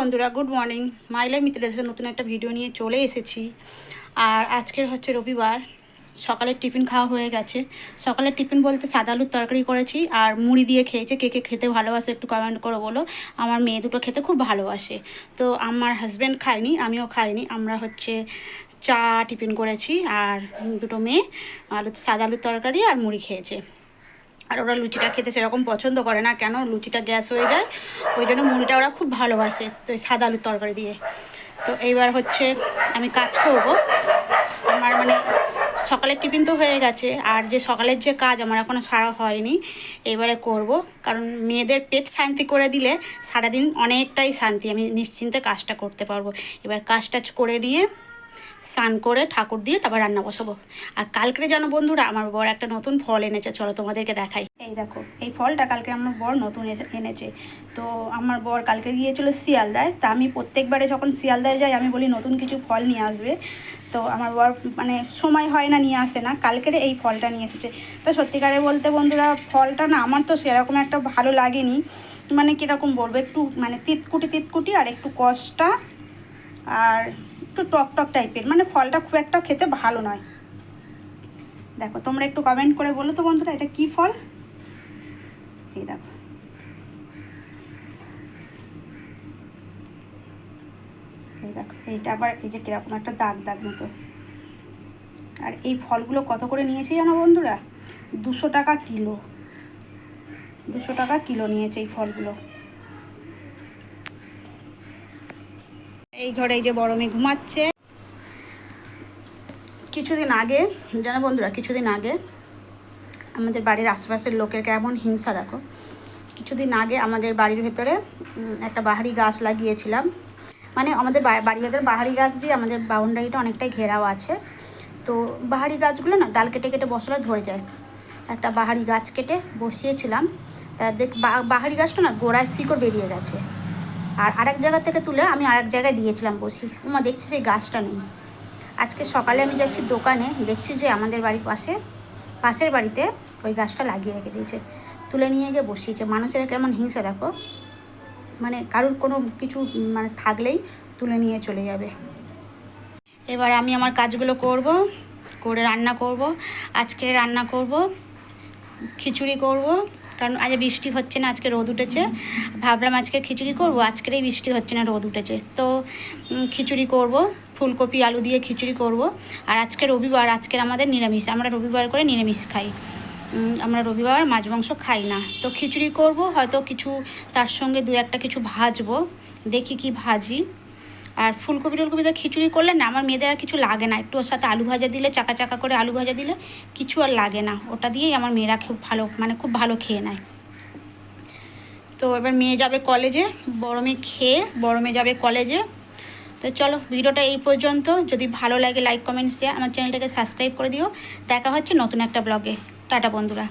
বন্ধুরা good morning মাইলা মিত্রের নতুন একটা ভিডিও নিয়ে চলে এসেছি। আর আজকের হচ্ছে রবিবার, সকালের টিফিন খাওয়া হয়ে গেছে। সকালের টিফিন বলতে সাদা আলুর তরকারি করেছি আর মুড়ি দিয়ে খেয়েছে। কে কে খেতে ভালোবাসে একটু কমেন্ট করে বলো। আমার মেয়ে দুটো খেতে খুব ভালোবাসে। তো আমার হাজব্যান্ড খায়নি, আমিও খাইনি। আমরা হচ্ছে চা টিফিন করেছি আর দুটো মেয়ে আলু সাদা আলুর তরকারি আর মুড়ি খেয়েছে। আর ওরা লুচিটা খেতে সেরকম পছন্দ করে না। কেন? লুচিটা গ্যাস হয়ে যায়। ওই জন্য মুড়িটা ওরা খুব ভালোবাসে তো সাদা আলুর তরকারি দিয়ে। তো এইবার হচ্ছে আমি কাজ করব। আমার মানে সকালের টিফিন তো হয়ে গেছে। আর যে সকালের যে কাজ আমার এখনও সারা হয়নি এবারে করব। কারণ মেয়েদের পেট শান্তি করে দিলে সারাদিন অনেকটাই শান্তি। আমি নিশ্চিন্তে কাজটা করতে পারব। এবার কাজটা করে নিয়ে স্নান করে ঠাকুর দিয়ে তারপর রান্না বসাবো। আর কালকে জানো বন্ধুরা, আমার বর একটা নতুন ফল এনেছে, চলো তোমাদেরকে দেখাই। এই দেখো, এই ফলটা কালকে আমার বর নতুন এনেছে। তো আমার বর কালকে গিয়েছিল শিয়ালদায়, তা আমি প্রত্যেকবারে যখন শিয়ালদায় যাই, আমি বলি নতুন কিছু ফল নিয়ে আসবে। তো আমার বর মানে সময় হয় না, নিয়ে আসে না, কালকের এই ফলটা নিয়ে এসেছে। তো সত্যিকারে বলতে বন্ধুরা, ফলটা না আমার তো সেরকম একটা ভালো লাগেনি। মানে কীরকম বলব, একটু মানে তিতকুটি তিতকুটি আর একটু কষ্টা আর একটু টক টক টাইপের। মানে ফলটা খুব একটা খেতে ভালো নয়। দেখো, তোমরা একটু কমেন্ট করে বলো তো বন্ধুরা, এটা কি ফল? এই দেখো। এই দেখো, এইটা আবার এই যে কীরকম একটা দাগ দাগ মতো। আর এই ফলগুলো কত করে নিয়েছে জানো বন্ধুরা? দুশো টাকা কিলো। দুশো টাকা কিলো নিয়েছে এই ফলগুলো। এই ঘরে এই যে বড় মেয়ে ঘুমাচ্ছে। কিছুদিন আগে, জানো বন্ধুরা, কিছুদিন আগে আমাদের বাড়ির আশেপাশের লোকের কেমন হিংসা দেখো। কিছুদিন আগে আমাদের বাড়ির ভেতরে একটা বাহারি গাছ লাগিয়েছিলাম। মানে আমাদের বাড়ির ভেতরে বাহারি গাছ দিয়ে আমাদের বাউন্ডারিটা অনেকটাই ঘেরাও আছে। তো বাহারি গাছগুলো না, ডাল কেটে কেটে বসলে ধরে যায়। একটা বাহারি গাছ কেটে বসিয়েছিলাম। তা দেখ বাহারি গাছটা না গোড়ায় শিকড় বেরিয়ে গেছে। আর আরেক জায়গা থেকে তুলে আমি আরেক জায়গায় দিয়েছিলাম বসি। উমা, দেখছি সেই গাছটা নেই। আজকে সকালে আমি যাচ্ছি দোকানে, দেখছি যে আমাদের বাড়ির পাশে, পাশের বাড়িতে ওই গাছটা লাগিয়ে রেখে দিয়েছে। তুলে নিয়ে গিয়ে বসিয়েছে। মানুষের কেমন হিংসা, দেখো। মানে কারুর কোনো কিছু মানে থাকলেই তুলে নিয়ে চলে যাবে। এবার আমি আমার কাজগুলো করব, করে রান্না করব। আজকে রান্না করব, খিচুড়ি করব কারণ আজ বৃষ্টি হচ্ছে না, আজকে রোদ উঠেছে। ভাবলাম আজকে খিচুড়ি করব, আজকের এই বৃষ্টি হচ্ছে না, রোদ উঠেছে। তো খিচুড়ি করব, ফুলকপি, আলু দিয়ে খিচুড়ি করব। আর আজকে রবিবার, আজকের আমাদের নিরামিষ, আমরা রবিবার করে নিরামিষ খাই। আমরা রবিবার মাছ মাংস খাই না। তো খিচুড়ি করব, হয়তো কিছু তার সঙ্গে দু একটা কিছু ভাজবো। দেখি কি ভাজি। আর ফুলকপি টুলকপি তো খিচুড়ি করলে না, আমার মেয়েদের আর কিছু লাগে না। একটু ওর সাথে আলু ভাজা দিলে, চাকা চাকা করে আলু ভাজা দিলে কিছু আর লাগে না। ওটা দিয়েই আমার মেয়েরা খুব ভালো মানে খুব ভালো খেয়ে নেয়। তো এবার মেয়ে যাবে কলেজে, বড় মেয়ে খেয়ে, বড় মেয়ে যাবে কলেজে। তো চলো, ভিডিওটা এই পর্যন্ত। যদি ভালো লাগে লাইক কমেন্ট শেয়ার আমার চ্যানেলটাকে সাবস্ক্রাইব করে দিও। দেখা হচ্ছে নতুন একটা ব্লগে টাটা, বন্ধুরা।